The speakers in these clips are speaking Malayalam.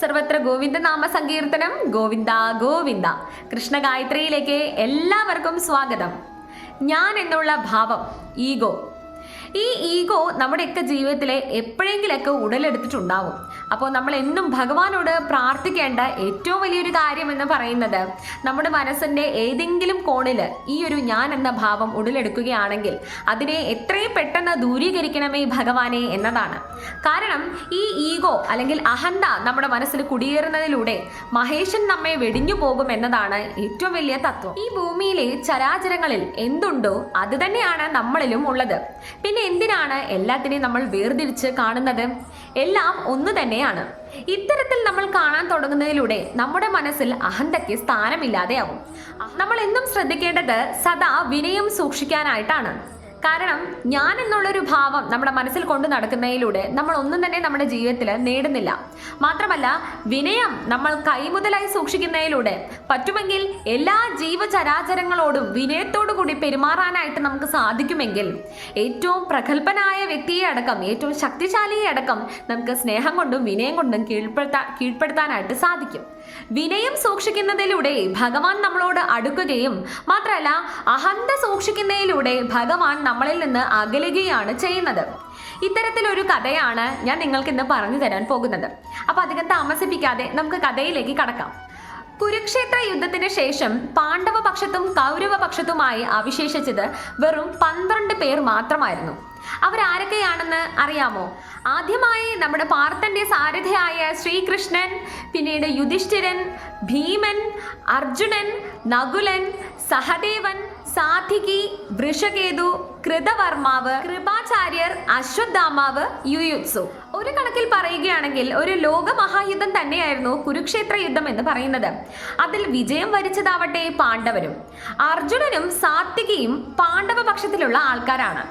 സർവത്ര ഗോവിന്ദ നാമ സങ്കീർത്തനം. ഗോവിന്ദ ഗോവിന്ദ. കൃഷ്ണ ഗായത്രിയിലേക്ക് എല്ലാവർക്കും സ്വാഗതം. ഞാൻ എന്നുള്ള ഭാവം ഈഗോ. ഈ ഈഗോ നമ്മുടെയൊക്കെ ജീവിതത്തിലെ എപ്പോഴെങ്കിലൊക്കെ ഉടലെടുത്തിട്ടുണ്ടാവും. അപ്പോൾ നമ്മൾ എന്നും ഭഗവാനോട് പ്രാർത്ഥിക്കേണ്ട ഏറ്റവും വലിയൊരു കാര്യം എന്ന് പറയുന്നത് നമ്മുടെ മനസ്സിന്റെ ഏതെങ്കിലും കോണിൽ ഈ ഒരു ഞാൻ എന്ന ഭാവം ഉടലെടുക്കുകയാണെങ്കിൽ അതിനെ എത്രയും പെട്ടെന്ന് ദൂരീകരിക്കണമേ ഭഗവാനെ എന്നതാണ്. കാരണം ഈ ഈഗോ അല്ലെങ്കിൽ അഹന്ത നമ്മുടെ മനസ്സിൽ കുടിയേറുന്നതിലൂടെ മഹേശൻ നമ്മെ വെടിഞ്ഞു പോകും എന്നതാണ് ഏറ്റവും വലിയ തത്വം. ഈ ഭൂമിയിലെ ചരാചരങ്ങളിൽ എന്തുണ്ടോ അത് തന്നെയാണ് നമ്മളിലും ഉള്ളത്. പിന്നെ എന്തിനാണ് എല്ലാത്തിനെയും നമ്മൾ വേർതിരിച്ച് കാണുന്നത്? എല്ലാം ഒന്ന് തന്നെയാണ്. ഇത്തരത്തിൽ നമ്മൾ കാണാൻ തുടങ്ങുന്നതിലൂടെ നമ്മുടെ മനസ്സിൽ അഹന്തയ്ക്ക് സ്ഥാനമില്ലാതെയാവും. നമ്മൾ എന്നും ശ്രദ്ധിക്കേണ്ടത് സദാ വിനയം സൂക്ഷിക്കാനായിട്ടാണ്. കാരണം ഞാൻ എന്നുള്ളൊരു ഭാവം നമ്മുടെ മനസ്സിൽ കൊണ്ട് നടക്കുന്നതിലൂടെ നമ്മൾ ഒന്നും തന്നെ നമ്മുടെ ജീവിതത്തിൽ നേടുന്നില്ല. മാത്രമല്ല വിനയം നമ്മൾ കൈമുതലായി സൂക്ഷിക്കുന്നതിലൂടെ പറ്റുമെങ്കിൽ എല്ലാ ജീവചരാചരങ്ങളോടും വിനയത്തോടു കൂടി പെരുമാറാനായിട്ട് നമുക്ക് സാധിക്കുമെങ്കിൽ ഏറ്റവും പ്രഗത്ഭനായ വ്യക്തിയെ അടക്കം ഏറ്റവും ശക്തിശാലിയെ അടക്കം നമുക്ക് സ്നേഹം കൊണ്ടും വിനയം കൊണ്ടും കീഴ്പ്പെടുത്താൻ കീഴ്പ്പെടുത്താനായിട്ട് സാധിക്കും. വിനയം സൂക്ഷിക്കുന്നതിലൂടെ ഭഗവാൻ നമ്മളോട് അടുക്കുകയും മാത്രമല്ല അഹന്ത സൂക്ഷിക്കുന്നതിലൂടെ ഭഗവാൻ നമ്മളിൽ നിന്ന് അകലുകയാണ് ചെയ്യുന്നത്. ഇത്തരത്തിലൊരു കഥയാണ് ഞാൻ നിങ്ങൾക്ക് ഇന്ന് പറഞ്ഞു തരാൻ പോകുന്നത്. അപ്പൊ അധികം താമസിപ്പിക്കാതെ നമുക്ക് കഥയിലേക്ക് കടക്കാം. കുരുക്ഷേത്ര യുദ്ധത്തിന് ശേഷം പാണ്ഡവ കൗരവപക്ഷത്തുമായി കൗരവ പക്ഷത്തുമായി അവശേഷിച്ചത് വെറും പന്ത്രണ്ട് പേർ മാത്രമായിരുന്നു. അവരാരൊക്കെയാണെന്ന് അറിയാമോ? ആദ്യമായി നമ്മുടെ പാർത്ഥന്റെ സാരഥിയായ ശ്രീകൃഷ്ണൻ പിന്നീട് യുധിഷ്ഠിരൻ ഭീമൻ അർജുനൻ നകുലൻ സഹദേവൻ സാധികി വൃഷകേതു കൃതവർമാവ് കൃപാചാര്യർ അശ്വത്ഥാമാവ് യുയുത്സു. ഒരു കണക്കിൽ പറയുകയാണെങ്കിൽ ഒരു ലോകമഹായുദ്ധം തന്നെയായിരുന്നു കുരുക്ഷേത്ര യുദ്ധം എന്ന് പറയുന്നത്. അതിൽ വിജയം വരിച്ചതാവട്ടെ പാണ്ഡവരും. അർജുനനും സാത്വികയും പാണ്ഡവ പക്ഷത്തിലുള്ള ആൾക്കാരാണ്.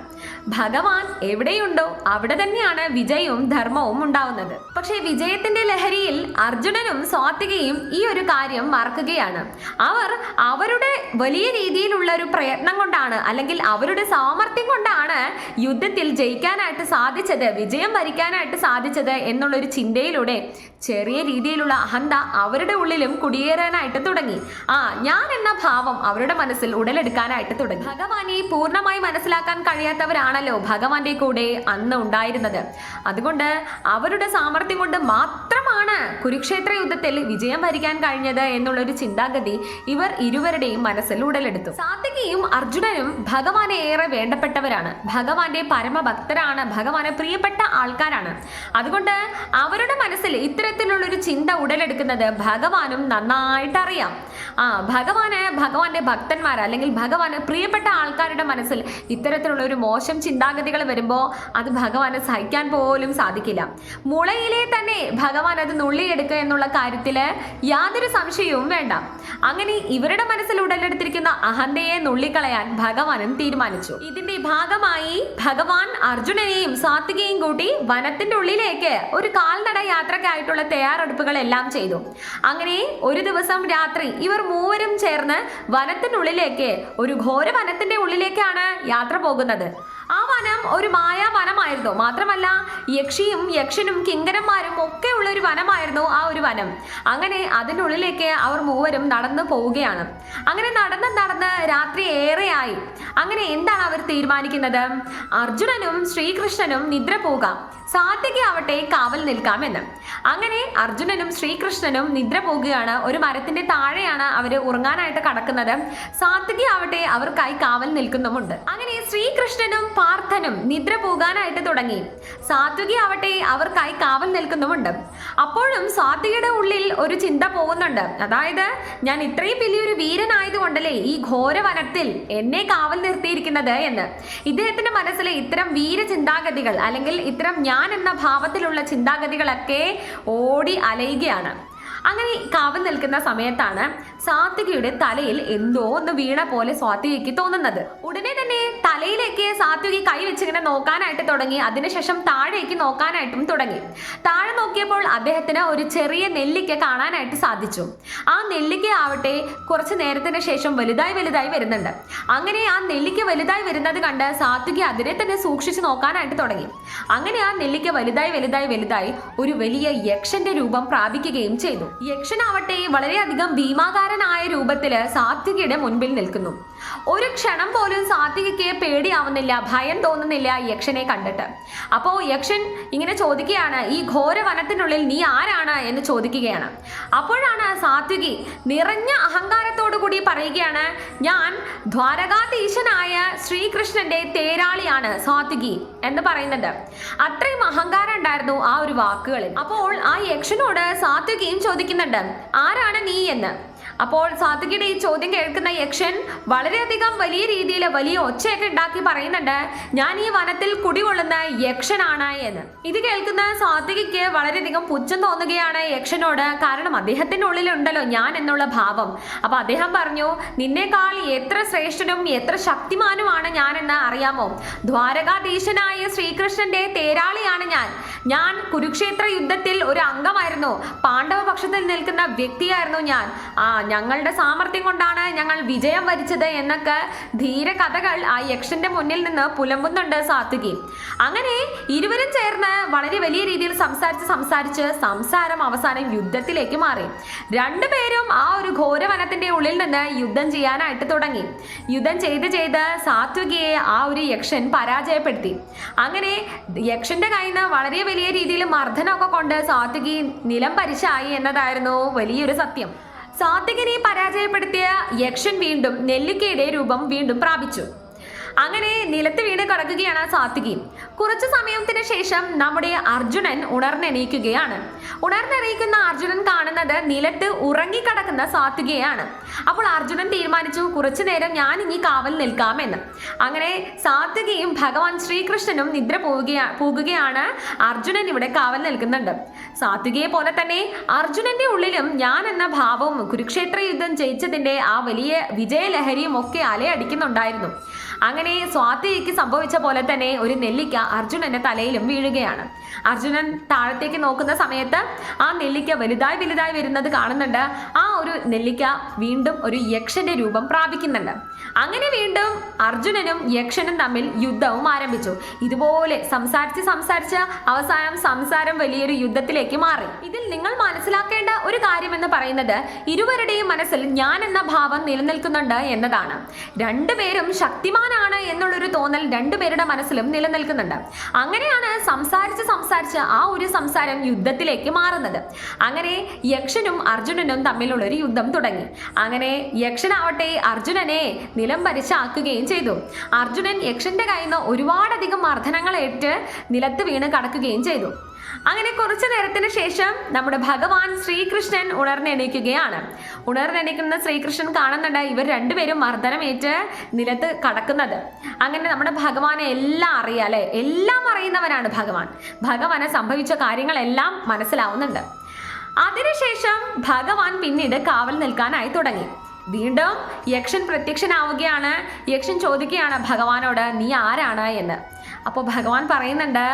ഭഗവാൻ എവിടെയുണ്ടോ അവിടെ തന്നെയാണ് വിജയവും ധർമ്മവും ഉണ്ടാവുന്നത്. പക്ഷേ വിജയത്തിന്റെ ലഹരിയിൽ അർജുനനും സ്വാത്തികയും ഈ ഒരു കാര്യം മറക്കുകയാണ്. അവർ അവരുടെ വലിയ രീതിയിലുള്ള ഒരു പ്രയത്നം കൊണ്ടാണ് അല്ലെങ്കിൽ അവരുടെ സാമർഥ്യം കൊണ്ടാണ് യുദ്ധത്തിൽ ജയിക്കാനായിട്ട് സാധിച്ചത് വിജയം വരിക്കാനായിട്ട് സാധിച്ചത് എന്നുള്ളൊരു ചിന്തയിലൂടെ ചെറിയ രീതിയിലുള്ള അഹന്ത അവരുടെ ഉള്ളിലും കുടിയേറാനായിട്ട് തുടങ്ങി. ആ ഞാൻ എന്ന ഭാവം അവരുടെ മനസ്സിൽ ഉടലെടുക്കാനായിട്ട് തുടങ്ങി. ഭഗവാനെ പൂർണമായി മനസ്സിലാക്കാൻ കഴിയാത്തവരാണല്ലോ ഭഗവാന്റെ കൂടെ അന്ന് ഉണ്ടായിരുന്നത്. അതുകൊണ്ട് അവരുടെ സാമർഥ്യം കൊണ്ട് മാത്രമാണ് കുരുക്ഷേത്ര യുദ്ധത്തിൽ വിജയം വരിക്കാൻ കഴിഞ്ഞത് എന്നുള്ളൊരു ചിന്താഗതി ഇവർ ഇരുവരുടെയും മനസ്സിൽ ഉടലെടുത്തു. സാത്വികയും അർജുനനും ഭഗവാനെ ഏറെ വേണ്ടപ്പെട്ടവരാണ്. ഭഗവാന്റെ പരമഭക്തരാണ്. ഭഗവാനെ പ്രിയപ്പെട്ട ആൾക്കാരാണ്. അതുകൊണ്ട് അവരുടെ മനസ്സിൽ ഇത്തരത്തിലുള്ള ഒരു ചിന്ത ഉടലെടുക്കുന്നത് ഭഗവാനും നന്നായിട്ട് അറിയാം ആ ഭഗവാന് ഭഗവാന്റെ ഭക്തന്മാർ അല്ലെങ്കിൽ ഭഗവാന് പ്രിയപ്പെട്ട ആൾക്കാരുടെ മനസ്സിൽ ഇത്തരത്തിലുള്ള ഒരു മോശം ചിന്താഗതികൾ വരുമ്പോൾ അത് ഭഗവാന് സഹിക്കാൻ പോലും സാധിക്കില്ല. മുളയിലെ തന്നെ ഭഗവാൻ അത് നുള്ളിയെടുക്കുക എന്നുള്ള കാര്യത്തിൽ യാതൊരു സംശയവും വേണ്ട. അങ്ങനെ ഇവരുടെ മനസ്സിൽ ഉടലെടുത്തിരിക്കുന്ന അഹന്തയെ നുള്ളിക്കളയാൻ ഭഗവാനും തീരുമാനിച്ചു. ഇതിന്റെ ഭാഗമായി ഭഗവാൻ അർജുനനെയും സാത്വികയും കൂട്ടി വനത്തിന്റെ ഉള്ളിലേക്ക് ഒരു കാൽനട യാത്രക്കായിട്ടുള്ള തയ്യാറെടുപ്പുകൾ എല്ലാം ചെയ്തു. അങ്ങനെ ഒരു ദിവസം രാത്രി ഇവർ മൂവരും ചേർന്ന് വനത്തിനുള്ളിലേക്ക് ഒരു ഘോര വനത്തിന്റെ ഉള്ളിലേക്കാണ് യാത്ര പോകുന്നത്. വനം ഒരു മായാ വനമായിരുന്നു. മാത്രമല്ല യക്ഷിയും യക്ഷനും കിങ്കരന്മാരും ഒക്കെ ഉള്ള ഒരു വനമായിരുന്നു ആ ഒരു വനം. അങ്ങനെ അതിനുള്ളിലേക്ക് അവർ മൂവരും നടന്നു പോവുകയാണ്. അങ്ങനെ നടന്ന് നടന്ന് രാത്രി ഏറെയായി. അങ്ങനെ എന്താണ് അവർ തീരുമാനിക്കുന്നത്? അർജുനനും ശ്രീകൃഷ്ണനും നിദ്ര പോകാം. സാത്യക ആവട്ടെ കാവൽ നിൽക്കാമെന്ന്. അങ്ങനെ അർജുനനും ശ്രീകൃഷ്ണനും നിദ്ര പോകുകയാണ് ഒരു മരത്തിന്റെ താഴെയാണ് അവർ ഉറങ്ങാനായിട്ട് കടക്കുന്നത്. സാത്യക ആവട്ടെ അവർക്കായി കാവൽ നിൽക്കുന്നുമുണ്ട്. അങ്ങനെ ശ്രീകൃഷ്ണനും പാർത്ഥനും നിദ്ര പോകാനായിട്ട് തുടങ്ങി. സാത്വികി ആവട്ടെ അവർക്കായി കാവൽ നിൽക്കുന്നുമുണ്ട്. അപ്പോഴും സാത്വികയുടെ ഉള്ളിൽ ഒരു ചിന്ത പോകുന്നുണ്ട്. അതായത് ഞാൻ ഇത്രയും വലിയൊരു വീരനായതുകൊണ്ടല്ലേ ഈ ഘോര വനത്തിൽ എന്നെ കാവൽ നിർത്തിയിരിക്കുന്നത് എന്ന്. ഇദ്ദേഹത്തിന്റെ മനസ്സിലെ ഇത്തരം വീര ചിന്താഗതികൾ അല്ലെങ്കിൽ ഇത്തരം ഞാൻ എന്ന ഭാവത്തിലുള്ള ചിന്താഗതികളൊക്കെ ഓടി അലയുകയാണ്. അങ്ങനെ കാവൽ നിൽക്കുന്ന സമയത്താണ് സാത്വികയുടെ തലയിൽ എന്തോ ഒന്ന് വീണ പോലെ സ്വാത്വികയ്ക്ക് തോന്നുന്നത്. ഉടനെ തന്നെ തലയിലേക്ക് സാത്വികി കൈ വെച്ചിങ്ങനെ നോക്കാനായിട്ട് തുടങ്ങി. അതിനുശേഷം താഴേക്ക് നോക്കാനായിട്ടും തുടങ്ങി. താഴെ നോക്കിയപ്പോൾ അദ്ദേഹത്തിന് ഒരു ചെറിയ നെല്ലിക്ക കാണാനായിട്ട് സാധിച്ചു. ആ നെല്ലിക്ക ആവട്ടെ കുറച്ച് നേരത്തിന് ശേഷം വലുതായി വലുതായി വരുന്നുണ്ട്. അങ്ങനെ ആ നെല്ലിക്ക വലുതായി വരുന്നത് കണ്ട് സാത്വിക അതിനെ തന്നെ സൂക്ഷിച്ചു നോക്കാനായിട്ട് തുടങ്ങി. അങ്ങനെ ആ നെല്ലിക്ക വലുതായി വലുതായി വലുതായി ഒരു വലിയ യക്ഷന്റെ രൂപം പ്രാപിക്കുകയും ചെയ്തു. യക്ഷനാവട്ടെ വളരെയധികം ഭീമാകാരനായ രൂപത്തിൽ സാത്വികയുടെ മുൻപിൽ നിൽക്കുന്നു. ഒരു ക്ഷണം പോലും സാത്വികയ്ക്ക് പേടിയാവുന്നില്ല ഭയം തോന്നുന്നില്ല യക്ഷനെ കണ്ടിട്ട്. അപ്പോൾ യക്ഷൻ ഇങ്ങനെ ചോദിക്കുകയാണ് ഈ ഘോര വനത്തിനുള്ളിൽ നീ ആരാണ്? എന്ന് ചോദിക്കുകയാണ്. അപ്പോഴാണ് സാത്വികി നിറഞ്ഞ അഹങ്കാരത്തോടു കൂടി പറയുകയാണ് ഞാൻ ദ്വാരകാധീശനായ ശ്രീകൃഷ്ണന്റെ തേരാളിയാണ് സാത്വികി എന്ന് പറയുന്നുണ്ട്. അത്രയും അഹങ്കാരം ഉണ്ടായിരുന്നു ആ ഒരു വാക്കുകളിൽ. അപ്പോൾ ആ യക്ഷനോട് സാത്വികയും ചോദിക്കുന്നുണ്ട് ആരാണ് നീ എന്ന്? അപ്പോൾ സാത്വികയുടെ ഈ ചോദ്യം കേൾക്കുന്ന യക്ഷൻ വളരെയധികം വലിയ രീതിയിൽ വലിയ ഒച്ചയൊക്കെ ഉണ്ടാക്കി പറയുന്നുണ്ട് ഞാൻ ഈ വനത്തിൽ കുടികൊള്ളുന്ന യക്ഷനാണ് എന്ന്. ഇത് കേൾക്കുന്ന സാത്വികയ്ക്ക് വളരെയധികം പുച്ഛം തോന്നുകയാണ് യക്ഷനോട്. കാരണം അദ്ദേഹത്തിന്റെ ഉള്ളിലുണ്ടല്ലോ ഞാൻ എന്നുള്ള ഭാവം. അപ്പൊ അദ്ദേഹം പറഞ്ഞു നിന്നേക്കാൾ എത്ര ശ്രേഷ്ഠനും എത്ര ശക്തിമാനുമാണ് ഞാൻ എന്ന് അറിയാമോ? ദ്വാരകാധീശനായ ശ്രീകൃഷ്ണന്റെ തേരാളിയാണ് ഞാൻ. ഞാൻ കുരുക്ഷേത്ര യുദ്ധത്തിൽ ഒരു അംഗമായിരുന്നു. പാണ്ഡവ പക്ഷത്തിൽ നിൽക്കുന്ന വ്യക്തിയായിരുന്നു ഞാൻ. ആ ഞങ്ങളുടെ സാമർഥ്യം കൊണ്ടാണ് ഞങ്ങൾ വിജയം വരിച്ചത് എന്നൊക്കെ ധീര കഥകൾ ആ യക്ഷന്റെ മുന്നിൽ നിന്ന് പുലമ്പുന്നുണ്ട് സാത്വികി. അങ്ങനെ ഇരുവരും ചേർന്ന് വളരെ വലിയ രീതിയിൽ സംസാരിച്ച് സംസാരിച്ച് സംസാരം അവസാനം യുദ്ധത്തിലേക്ക് മാറി. രണ്ടുപേരും ആ ഒരു ഘോരവനത്തിന്റെ ഉള്ളിൽ നിന്ന് യുദ്ധം ചെയ്യാനായിട്ട് തുടങ്ങി. യുദ്ധം ചെയ്ത് ചെയ്ത് സാത്വികയെ ആ ഒരു യക്ഷൻ പരാജയപ്പെടുത്തി. അങ്ങനെ യക്ഷന്റെ കയ്യിൽ നിന്ന് വളരെ വലിയ രീതിയിൽ മർദ്ദനമൊക്കെ കൊണ്ട് സാത്വികി നിലം പരിശായി എന്നതായിരുന്നു വലിയൊരു സത്യം. സാത്വികനെ പരാജയപ്പെടുത്തിയ യക്ഷൻ വീണ്ടും നെല്ലിക്കയുടെ രൂപം വീണ്ടും പ്രാപിച്ചു. അങ്ങനെ നിലത്ത് വീണ് കിടക്കുകയാണ് സാത്വികി. കുറച്ചു സമയത്തിന് ശേഷം നമ്മുടെ അർജുനൻ ഉണർന്നെണീക്കുകയാണ്. ഉണർന്നെണീക്കുന്ന അർജുനൻ കാണുന്നത് നിലത്ത് ഉറങ്ങിക്കിടക്കുന്ന സാത്വികയാണ്. അപ്പോൾ അർജുനൻ തീരുമാനിച്ചു കുറച്ചു നേരം ഞാൻ ഇനി കാവൽ നിൽക്കാമെന്ന്. അങ്ങനെ സാത്വികയും ഭഗവാൻ ശ്രീകൃഷ്ണനും നിദ്ര പോവുകയാ പോകുകയാണ് അർജുനൻ ഇവിടെ കാവൽ നിൽക്കുന്നുണ്ട്. സാത്വികയെ പോലെ തന്നെ അർജുനന്റെ ഉള്ളിലും ഞാൻ എന്ന ഭാവവും കുരുക്ഷേത്ര യുദ്ധം ജയിച്ചതിന്റെ ആ വലിയ വിജയലഹരിയും ഒക്കെ അലയടിക്കുന്നുണ്ടായിരുന്നു. അങ്ങനെ സ്വാതിക്ക് സംഭവിച്ച പോലെ തന്നെ ഒരു നെല്ലിക്ക അർജുനന്റെ തലയിലും വീഴുകയാണ്. അർജുനൻ താഴത്തേക്ക് നോക്കുന്ന സമയത്ത് ആ നെല്ലിക്ക വലുതായി വലുതായി വരുന്നത് കാണുന്നുണ്ട്. ആ ഒരു നെല്ലിക്ക വീണ്ടും ഒരു യക്ഷന്റെ രൂപം പ്രാപിക്കുന്നുണ്ട്. അങ്ങനെ വീണ്ടും അർജുനനും യക്ഷനും തമ്മിൽ യുദ്ധവും ആരംഭിച്ചു. ഇതുപോലെ സംസാരിച്ച് സംസാരിച്ച് അവസാനം സംസാരം വലിയൊരു യുദ്ധത്തിലേക്ക് മാറി. ഇതിൽ നിങ്ങൾ മനസ്സിലാക്കേണ്ട ഒരു കാര്യം എന്ന് പറയുന്നത് ഇരുവരുടെയും മനസ്സിൽ ഞാൻ എന്ന ഭാവം നിലനിൽക്കുന്നുണ്ട് എന്നതാണ്. രണ്ടുപേരും ശക്തിമാനാണ് എന്നുള്ളൊരു തോന്നൽ രണ്ടുപേരുടെ മനസ്സിലും നിലനിൽക്കുന്നുണ്ട്. അങ്ങനെയാണ് സംസാരിച്ച് സംസാരിച്ച് ആ ഒരു സംസാരം യുദ്ധത്തിലേക്ക് മാറുന്നത്. അങ്ങനെ യക്ഷനും അർജുനനും തമ്മിലുള്ള ഒരു യുദ്ധം തുടങ്ങി. അങ്ങനെ യക്ഷനാവട്ടെ അർജുനനെ നിലം പരിശാക്കുകയും ചെയ്തു. അർജുനൻ യക്ഷന്റെ കയ്യിൽ നിന്ന് ഒരുപാടധികം മർദ്ദനങ്ങളേറ്റ് നിലത്ത് വീണ് കടക്കുകയും ചെയ്തു. അങ്ങനെ കുറച്ചു നേരത്തിന് ശേഷം നമ്മുടെ ഭഗവാൻ ശ്രീകൃഷ്ണൻ ഉണർന്നെണീക്കുകയാണ്. ഉണർന്നെണീക്കുന്ന ശ്രീകൃഷ്ണൻ കാണുന്നുണ്ട് ഇവർ രണ്ടുപേരും മർദ്ദനമേറ്റ് നിലത്ത് കടക്കുന്നത്. അങ്ങനെ നമ്മുടെ ഭഗവാനെ എല്ലാം അറിയാം അല്ലെ? എല്ലാം അറിയുന്നവനാണ് ഭഗവാൻ. ഭഗവാന് സംഭവിച്ച കാര്യങ്ങളെല്ലാം മനസ്സിലാവുന്നുണ്ട്. അതിനുശേഷം ഭഗവാൻ പിന്നീട് കാവൽ നിൽക്കാനായി തുടങ്ങി. വീണ്ടും യക്ഷൻ പ്രത്യക്ഷനാവുകയാണ്. യക്ഷൻ ചോദിക്കുകയാണ് ഭഗവാനോട് നീ ആരാണ് എന്ന്? അപ്പോൾ ഭഗവാൻ പറയുന്നുണ്ട്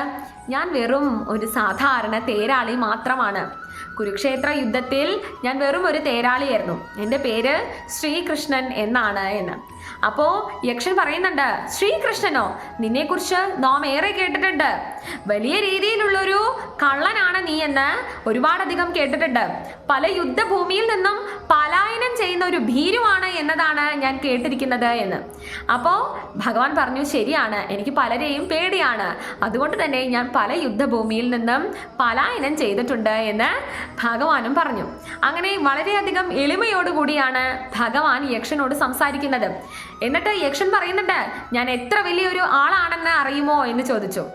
ഞാൻ വെറും ഒരു സാധാരണ തേരാളി മാത്രമാണ്. കുരുക്ഷേത്ര യുദ്ധത്തിൽ ഞാൻ വെറും ഒരു തേരാളിയായിരുന്നു. എന്റെ പേര് ശ്രീകൃഷ്ണൻ എന്നാണ് എന്ന്. അപ്പോൾ യക്ഷൻ പറയുന്നുണ്ട് ശ്രീകൃഷ്ണനോ നിന്നെക്കുറിച്ച് നാം ഏറെ കേട്ടിട്ടുണ്ട്. വലിയ രീതിയിലുള്ളൊരു കള്ളനാണ് നീ എന്ന് ഒരുപാടധികം കേട്ടിട്ടുണ്ട്. പല യുദ്ധഭൂമിയിൽ നിന്നും പലായനം ചെയ്യുന്ന ഒരു ഭീരുവാണ് എന്നതാണ് ഞാൻ കേട്ടിരിക്കുന്നത് എന്ന്. അപ്പോൾ ഭഗവാൻ പറഞ്ഞു ശരിയാണ് എനിക്ക് പലരെയും പേടിയാണ്. അതുകൊണ്ട് തന്നെ ഞാൻ പല യുദ്ധഭൂമിയിൽ നിന്നും പലായനം ചെയ്തിട്ടുണ്ട് എന്ന് ഭഗവാനും പറഞ്ഞു. അങ്ങനെ വളരെയധികം എളിമയോടുകൂടിയാണ് ഭഗവാൻ യക്ഷനോട് സംസാരിക്കുന്നത്. എന്നിട്ട് യക്ഷൻ പറയുന്നുണ്ട് ഞാൻ എത്ര വലിയൊരു ആളാണെന്ന് അറിയുമോ? എന്ന് ചോദിച്ചു.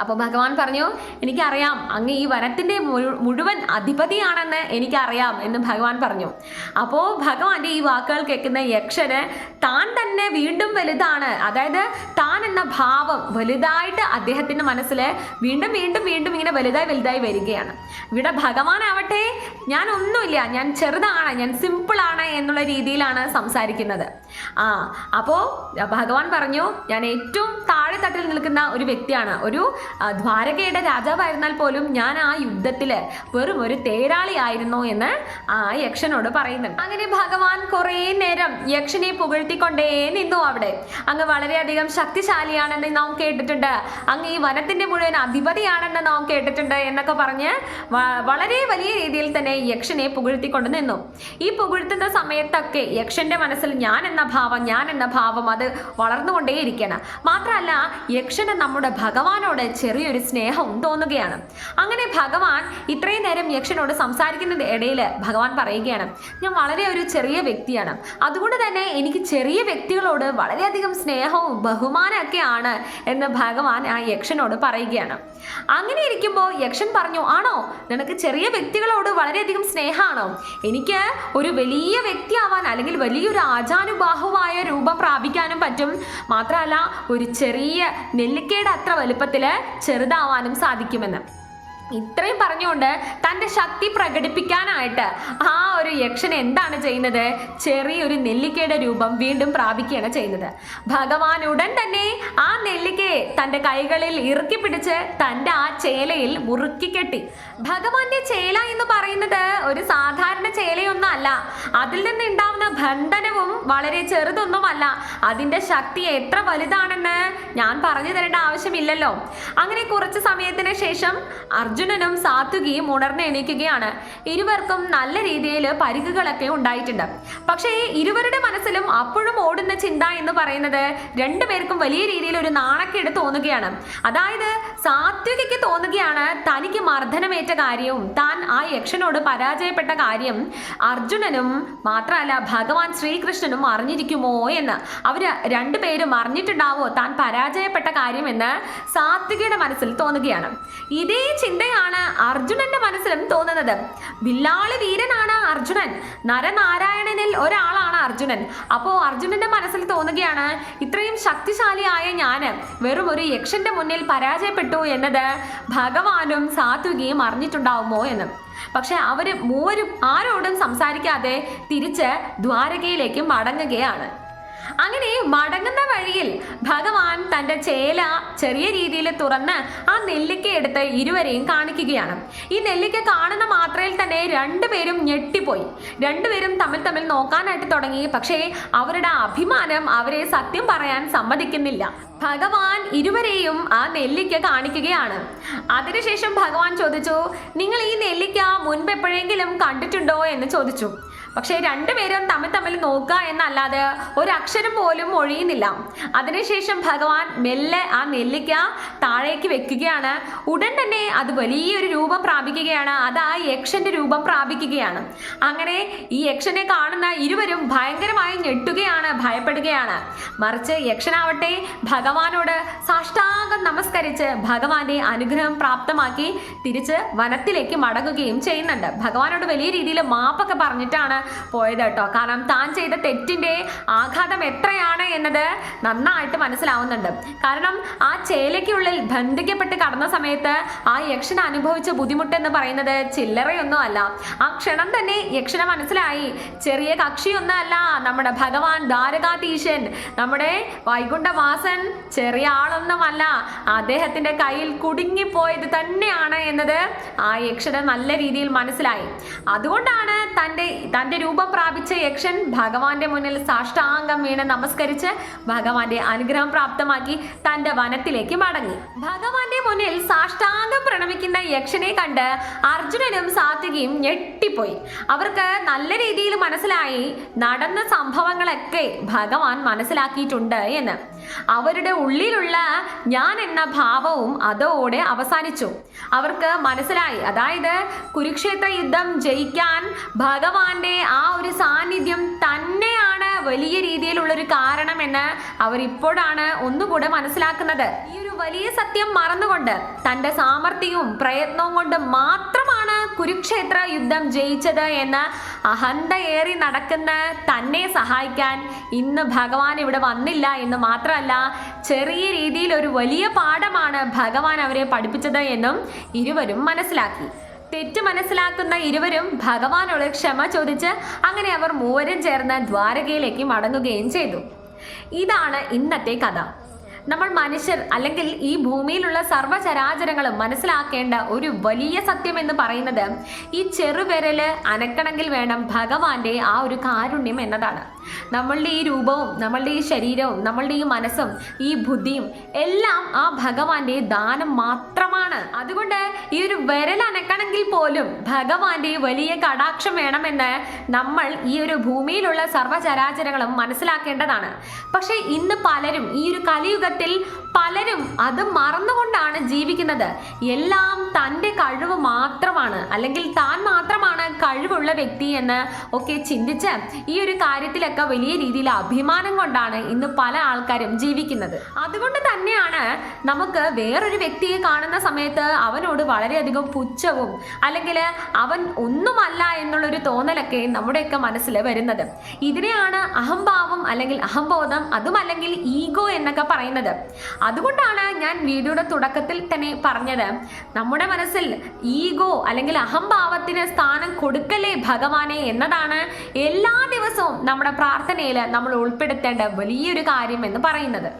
അപ്പോൾ ഭഗവാൻ പറഞ്ഞു എനിക്കറിയാം അങ്ങ് ഈ വനത്തിന്റെ മുഴു- മുഴുവൻ അധിപതിയാണെന്ന് എനിക്കറിയാം എന്ന് ഭഗവാൻ പറഞ്ഞു. അപ്പോൾ ഭഗവാന്റെ ഈ വാക്കുകൾ കേൾക്കുന്ന യക്ഷന് താൻ തന്നെ വീണ്ടും വലുതാണ്. അതായത് താൻ എന്ന ഭാവം വലുതായിട്ട് അദ്ദേഹത്തിന്റെ മനസ്സിൽ വീണ്ടും വീണ്ടും വീണ്ടും ഇങ്ങനെ വലുതായി വലുതായി വരികയാണ്. ഇവിടെ ഭഗവാനാവട്ടെ ഞാൻ ഒന്നുമില്ല ഞാൻ ചെറുതാണ് ഞാൻ സിമ്പിളാണ് എന്നുള്ള രീതിയിലാണ് സംസാരിക്കുന്നത്. ആ അപ്പോൾ ഭഗവാൻ പറഞ്ഞു ഞാൻ ഏറ്റവും താഴെ തട്ടിൽ നിൽക്കുന്ന ഒരു വ്യക്തിയാണ്. ഒരു ദ്വാരകയുടെ രാജാവായിരുന്നാൽ പോലും ഞാൻ ആ യുദ്ധത്തിൽ വെറും ഒരു തേരാളിയായിരുന്നു എന്ന് ആ യക്ഷനോട് പറയുന്നുണ്ട്. അങ്ങനെ ഭഗവാൻ കുറേ നേരം യക്ഷനെ പുകഴ്ത്തിക്കൊണ്ടേ നിന്നു അവിടെ. അങ്ങ് വളരെയധികം ശക്തിശാലിയാണെന്ന് നാം കേട്ടിട്ടുണ്ട്. അങ്ങ് ഈ വനത്തിന്റെ മുഴുവൻ അധിപതിയാണെന്ന് നാം കേട്ടിട്ടുണ്ട് എന്നൊക്കെ പറഞ്ഞ് വളരെ വലിയ രീതിയിൽ തന്നെ യക്ഷനെ പുകഴ്ത്തിക്കൊണ്ട് നിന്നു. ഈ പുകഴ്ത്തുന്ന സമയത്തൊക്കെ യക്ഷന്റെ മനസ്സിൽ ഞാൻ എന്ന ഭാവം ഞാൻ എന്ന ഭാവം അത് വളർന്നുകൊണ്ടേയിരിക്കണം മാത്രമല്ല യക്ഷന് നമ്മുടെ ഭഗവാനോട് ചെറിയൊരു സ്നേഹവും തോന്നുകയാണ്. അങ്ങനെ ഭഗവാൻ ഇത്രയും നേരം യക്ഷനോട് സംസാരിക്കുന്നതിന്റെ ഇടയിൽ ഭഗവാൻ പറയുകയാണ് ഞാൻ വളരെ ഒരു ചെറിയ വ്യക്തിയാണ്. അതുകൊണ്ട് തന്നെ എനിക്ക് ചെറിയ വ്യക്തികളോട് വളരെയധികം സ്നേഹവും ബഹുമാനമൊക്കെയാണ് എന്ന് ഭഗവാൻ ആ യക്ഷനോട് പറയുകയാണ്. അങ്ങനെ ഇരിക്കുമ്പോൾ യക്ഷൻ പറഞ്ഞു ആണോ? നിനക്ക് ചെറിയ വ്യക്തികളോട് വളരെയധികം സ്നേഹമാണോ? എനിക്ക് ഒരു വലിയ വ്യക്തി ആവാൻ അല്ലെങ്കിൽ വലിയൊരു ആചാനുബാഹുവായ രൂപം പ്രാപിക്കാനും പറ്റും. മാത്രമല്ല ഒരു ചെറിയ നെല്ലിക്കയുടെ അത്ര വലുപ്പത്തിൽ ചെറുതാവാനും സാധിക്കുമെന്ന്. ഇത്രയും പറഞ്ഞുകൊണ്ട് തന്റെ ശക്തി പ്രകടിപ്പിക്കാനായിട്ട് ആ ഒരു യക്ഷൻ എന്താണ് ചെയ്യുന്നത്? ചെറിയൊരു നെല്ലിക്കയുടെ രൂപം വീണ്ടും പ്രാപിക്കുകയാണ് ചെയ്യുന്നത്. ഭഗവാൻ ഉടൻ തന്നെ ആ നെല്ലിക്കയെ തന്റെ കൈകളിൽ ഇറുക്കി പിടിച്ച് തന്റെ ആ ചേലയിൽ മുറുക്കി കെട്ടി. ഭഗവാന്റെ ചേല എന്ന് പറയുന്നത് ഒരു സാധാരണ ചേലയൊന്നും അല്ല അതിൽ നിന്ന് ഉണ്ടാവുന്ന ബന്ധനവും വളരെ ചെറുതൊന്നുമല്ല. അതിന്റെ ശക്തി എത്ര വലുതാണെന്ന് ഞാൻ പറഞ്ഞു തരേണ്ട ആവശ്യമില്ലല്ലോ. അങ്ങനെ കുറച്ച് സമയത്തിന് ശേഷം അർജുനനും സാത്വികിയും ഉണർന്നെണീക്കുകയാണ് ഇരുവർക്കും നല്ല രീതിയിൽ പരിക്കുകളൊക്കെ ഉണ്ടായിട്ടുണ്ട്. പക്ഷേ ഇരുവരുടെ മനസ്സിലും അപ്പോഴും ഓടുന്ന ചിന്ത എന്ന് പറയുന്നത് രണ്ടുപേർക്കും വലിയ രീതിയിൽ ഒരു നാണക്കേട് തോന്നുകയാണ്. അതായത് സാത്വികയ്ക്ക് തോന്നുകയാണ് തനിക്ക് മർദ്ദനമേറ്റ കാര്യവും താൻ ആ യക്ഷനോട് പരാജയപ്പെട്ട കാര്യം അർജുനനും മാത്രമല്ല ഭഗവാൻ ശ്രീകൃഷ്ണനും അറിഞ്ഞിരിക്കുമോ എന്ന്. അവർ രണ്ടുപേരും അറിഞ്ഞിട്ടുണ്ടാവോ താൻ പരാജയപ്പെട്ട കാര്യം കാര്യമെന്ന് സാത്വികയുടെ മനസ്സിൽ തോന്നുകയാണ്. ഇതേ ചിന്തയാണ് അർജുനന്റെ മനസ്സിലും തോന്നുന്നത്? വില്ലാളി വീരനാണ് അർജുനൻ. നരനാരായണനിൽ ഒരാളാണ് അർജുനൻ. അപ്പോൾ അർജുനന്റെ മനസ്സിൽ തോന്നുകയാണ് ഇത്രയും ശക്തിശാലിയായ ഞാൻ വെറും ഒരു യക്ഷന്റെ മുന്നിൽ പരാജയപ്പെട്ടു എന്നത് ഭഗവാനും സാത്വികയും അറിഞ്ഞിട്ടുണ്ടാവുമോ എന്ന്. പക്ഷെ അവർ മൂവരും ആരോടും സംസാരിക്കാതെ തിരിച്ച് ദ്വാരകയിലേക്ക് മടങ്ങുകയാണ്. അങ്ങനെ മടങ്ങുന്ന വഴിയിൽ ഭഗവാൻ തന്റെ ചേല ചെറിയ രീതിയിൽ തുറന്ന് ആ നെല്ലിക്ക എടുത്ത് ഇരുവരെയും കാണിക്കുകയാണ്. ഈ നെല്ലിക്ക കാണുന്ന മാത്രയിൽ തന്നെ രണ്ടുപേരും ഞെട്ടിപ്പോയി. രണ്ടുപേരും തമ്മിൽ തമ്മിൽ നോക്കാനായിട്ട് തുടങ്ങി. പക്ഷേ അവരുടെ അഭിമാനം അവരെ സത്യം പറയാൻ സമ്മതിക്കുന്നില്ല. ഭഗവാൻ ഇരുവരെയും ആ നെല്ലിക്ക കാണിക്കുകയാണ്. അതിനുശേഷം ഭഗവാൻ ചോദിച്ചു നിങ്ങൾ ഈ നെല്ലിക്ക മുൻപ് എപ്പോഴെങ്കിലും കണ്ടിട്ടുണ്ടോ? എന്ന് ചോദിച്ചു. പക്ഷേ രണ്ടുപേരും തമ്മിൽ തമ്മിൽ നോക്കുക എന്നല്ലാതെ ഒരക്ഷരം പോലും ഒഴിയുന്നില്ല. അതിനുശേഷം ഭഗവാൻ മെല്ലെ ആ നെല്ലിക്ക താഴേക്ക് വെക്കുകയാണ്. ഉടൻ തന്നെ അത് വലിയൊരു രൂപം പ്രാപിക്കുകയാണ്. അത് ആ യക്ഷന്റെ രൂപം പ്രാപിക്കുകയാണ്. അങ്ങനെ ഈ യക്ഷനെ കാണുന്ന ഇരുവരും ഭയങ്കരമായി ഞെട്ടുകയാണ് ഭയപ്പെടുകയാണ്. മറിച്ച് യക്ഷനാവട്ടെ ഭഗവാനോട് സാഷ്ടാംഗം നമസ്കരിച്ച് ഭഗവാന്റെ അനുഗ്രഹം പ്രാപ്തമാക്കി തിരിച്ച് വനത്തിലേക്ക് മടങ്ങുകയും ചെയ്യുന്നുണ്ട്. ഭഗവാനോട് വലിയ രീതിയിൽ മാപ്പൊക്കെ പറഞ്ഞിട്ടാണ് പോയത് കേട്ടോ കാരണം താൻ ചെയ്ത തെറ്റിന്റെ ആഘാതം എത്രയാണ് എന്നത് നന്നായിട്ട് മനസ്സിലാവുന്നുണ്ട്. കാരണം ആ ചേലയ്ക്കുള്ളിൽ ബന്ധിക്കപ്പെട്ട് കടന്ന സമയത്ത് ആ യക്ഷൻ അനുഭവിച്ച ബുദ്ധിമുട്ട് എന്ന് പറയുന്നത് ചില്ലറയൊന്നും അല്ല. ആ ക്ഷണം തന്നെ യക്ഷനെ മനസ്സിലായി. ചെറിയ കക്ഷിയൊന്നും അല്ല. നമ്മുടെ ഭഗവാൻ ദ്വാരകാധീശൻ നമ്മുടെ വൈകുണ്ഠവാസൻ ചെറിയ ആളൊന്നുമല്ല അദ്ദേഹത്തിന്റെ കയ്യിൽ കുടുങ്ങിപ്പോയത് തന്നെയാണ് എന്നത് ആ യക്ഷന നല്ല രീതിയിൽ മനസ്സിലായി. അതുകൊണ്ടാണ് തന്റെ തന്റെ രൂപം പ്രാപിച്ച യക്ഷൻ ഭഗവാന്റെ മുന്നിൽ സാഷ്ടാംഗം വീണ് നമസ്കരിച്ച് ഭഗവാന്റെ അനുഗ്രഹം പ്രാപ്തമാക്കി തന്റെ വനത്തിലേക്ക് മടങ്ങി. ഭഗവാന്റെ മുന്നിൽ സാഷ്ടാംഗം പ്രണമിക്കുന്ന യക്ഷനെ കണ്ട് അർജുനനും സാത്വികയും ഞെട്ടിപ്പോയി. അവർക്ക് നല്ല രീതിയിൽ മനസ്സിലായി നടന്ന സംഭവങ്ങളൊക്കെ ഭഗവാൻ മനസ്സിലാക്കിയിട്ടുണ്ട് എന്ന്. അവരുടെ ഉള്ളിലുള്ള ഞാൻ എന്ന ഭാവവും അതോടെ അവസാനിച്ചു. അവർക്ക് മനസ്സിലായി. അതായത് കുരുക്ഷേത്ര യുദ്ധം ജയിക്കാൻ ഭഗവാന്റെ ആ ഒരു സാന്നിധ്യം തന്നെയാണ് വലിയ രീതിയിലുള്ള ഒരു കാരണമെന്ന് അവർ ഇപ്പോഴാണ് ഒന്നുകൂടെ മനസ്സിലാക്കുന്നത്. ഈ ഒരു വലിയ സത്യം മറന്നുകൊണ്ട് തന്റെ സാമർഥ്യവും പ്രയത്നവും കൊണ്ട് മാത്രമാണ് കുരുക്ഷേത്ര യുദ്ധം ജയിച്ചത് എന്ന് അഹന്തയേറി നടക്കുന്ന തന്നെ സഹായിക്കാൻ ഇന്ന് ഭഗവാൻ ഇവിടെ വന്നില്ല എന്ന് മാത്രമല്ല ചെറിയ രീതിയിൽ ഒരു വലിയ പാഠമാണ് ഭഗവാൻ അവരെ പഠിപ്പിച്ചത് എന്നും ഇരുവരും മനസ്സിലാക്കി. തെറ്റ് മനസ്സിലാക്കുന്ന ഇരുവരും ഭഗവാനോട് ക്ഷമ ചോദിച്ച് അങ്ങനെ അവർ മൂവരും ചേർന്ന് ദ്വാരകയിലേക്ക് മടങ്ങുകയും ചെയ്തു. ഇതാണ് ഇന്നത്തെ കഥ. നമ്മൾ മനുഷ്യർ അല്ലെങ്കിൽ ഈ ഭൂമിയിലുള്ള സർവചരാചരങ്ങളും മനസ്സിലാക്കേണ്ട ഒരു വലിയ സത്യം എന്ന് പറയുന്നത് ഈ ചെറുവിരൽ അനക്കണമെങ്കിൽ വേണം ഭഗവാന്റെ ആ ഒരു കാരുണ്യം എന്നതാണ്. നമ്മളുടെ ഈ രൂപവും നമ്മളുടെ ഈ ശരീരവും നമ്മളുടെ ഈ മനസ്സും ഈ ബുദ്ധിയും എല്ലാം ആ ഭഗവാന്റെ ദാനം മാത്രമാണ്. അതുകൊണ്ട് ഈ ഒരു വിരൽ അനക്കണമെങ്കിൽ പോലും ഭഗവാന്റെ വലിയ കടാക്ഷം വേണമെന്ന് നമ്മൾ ഈ ഒരു ഭൂമിയിലുള്ള സർവചരാചരങ്ങളും മനസ്സിലാക്കേണ്ടതാണ്. പക്ഷേ ഇന്ന് പലരും ഈ ഒരു കലിയുഗത്തിൽ പലരും അത് മറന്നുകൊണ്ടാണ് ജീവിക്കുന്നത്. എല്ലാം തന്റെ കഴിവ് മാത്രമാണ് അല്ലെങ്കിൽ താൻ മാത്രമാണ് കഴിവുള്ള വ്യക്തി എന്ന് ഒക്കെ ചിന്തിച്ച് ഈ ഒരു കാര്യത്തിലൊക്കെ വലിയ രീതിയിൽ അഭിമാനം കൊണ്ടാണ് ഇന്ന് പല ആൾക്കാരും ജീവിക്കുന്നത്. അതുകൊണ്ട് തന്നെയാണ് നമുക്ക് വേറൊരു വ്യക്തിയെ കാണുന്ന സമയത്ത് അവനോട് വളരെയധികം പുച്ഛവും അല്ലെങ്കിൽ അവൻ ഒന്നുമല്ല എന്നുള്ളൊരു തോന്നലൊക്കെ നമ്മുടെയൊക്കെ മനസ്സിൽ വരുന്നത്. ഇതിനെയാണ് അഹംഭാവം അല്ലെങ്കിൽ അഹംബോധം അതുമല്ലെങ്കിൽ ഈഗോ എന്നൊക്കെ പറയുന്നത്. അതുകൊണ്ടാണ് ഞാൻ വീഡിയോയുടെ തുടക്കത്തിൽ തന്നെ പറഞ്ഞത്. നമ്മുടെ മനസ്സിൽ ഈഗോ അല്ലെങ്കിൽ അഹംഭാവത്തിന് സ്ഥാനം കൊടുക്കലേ ഭഗവാനെ എന്നതാണ് എല്ലാ ദിവസവും നമ്മുടെ പ്രാർത്ഥനയിൽ നമ്മൾ ഉൾപ്പെടുത്തേണ്ട വലിയൊരു കാര്യം എന്ന് പറയുന്നത്.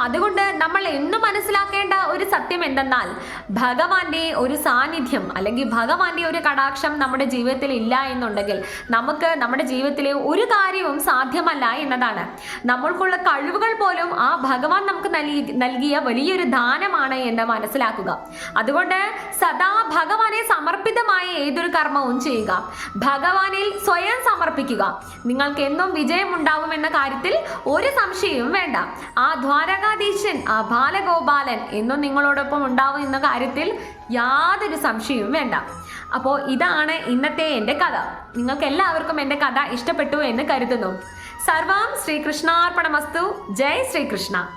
അതുകൊണ്ട് നമ്മൾ എന്നും മനസ്സിലാക്കേണ്ട ഒരു സത്യം എന്തെന്നാൽ ഭഗവാന്റെ ഒരു സാന്നിധ്യം അല്ലെങ്കിൽ ഭഗവാന്റെ ഒരു കടാക്ഷം നമ്മുടെ ജീവിതത്തിൽ ഇല്ല എന്നുണ്ടെങ്കിൽ നമുക്ക് നമ്മുടെ ജീവിതത്തിലെ ഒരു കാര്യവും സാധ്യമല്ല എന്നതാണ്. നമ്മൾക്കുള്ള കഴിവുകൾ പോലും ആ ഭഗവാൻ നമുക്ക് നൽകി നൽകിയ വലിയൊരു ദാനമാണ് എന്ന് മനസ്സിലാക്കുക. അതുകൊണ്ട് സദാ ഭഗവാനെ സമർപ്പിതമായ ഏതൊരു കർമ്മവും ചെയ്യുക. ഭഗവാനിൽ സ്വയം സമർപ്പിക്കുക. നിങ്ങൾക്ക് എന്നും വിജയം എന്ന കാര്യത്തിൽ ഒരു സംശയവും വേണ്ട. ആ ദ്വാരകാധീശൻ ആ ബാലഗോപാലൻ എന്നും നിങ്ങളോടൊപ്പം ഉണ്ടാവും എന്ന കാര്യത്തിൽ യാതൊരു സംശയവും വേണ്ട. അപ്പോൾ ഇതാണ് ഇന്നത്തെ എന്റെ കഥ. നിങ്ങൾക്ക് എല്ലാവർക്കും എന്റെ കഥ ഇഷ്ടപ്പെട്ടു എന്ന് കരുതുന്നു. സർവം ശ്രീകൃഷ്ണാർപ്പണമസ്തു. ജയ് ശ്രീകൃഷ്ണ.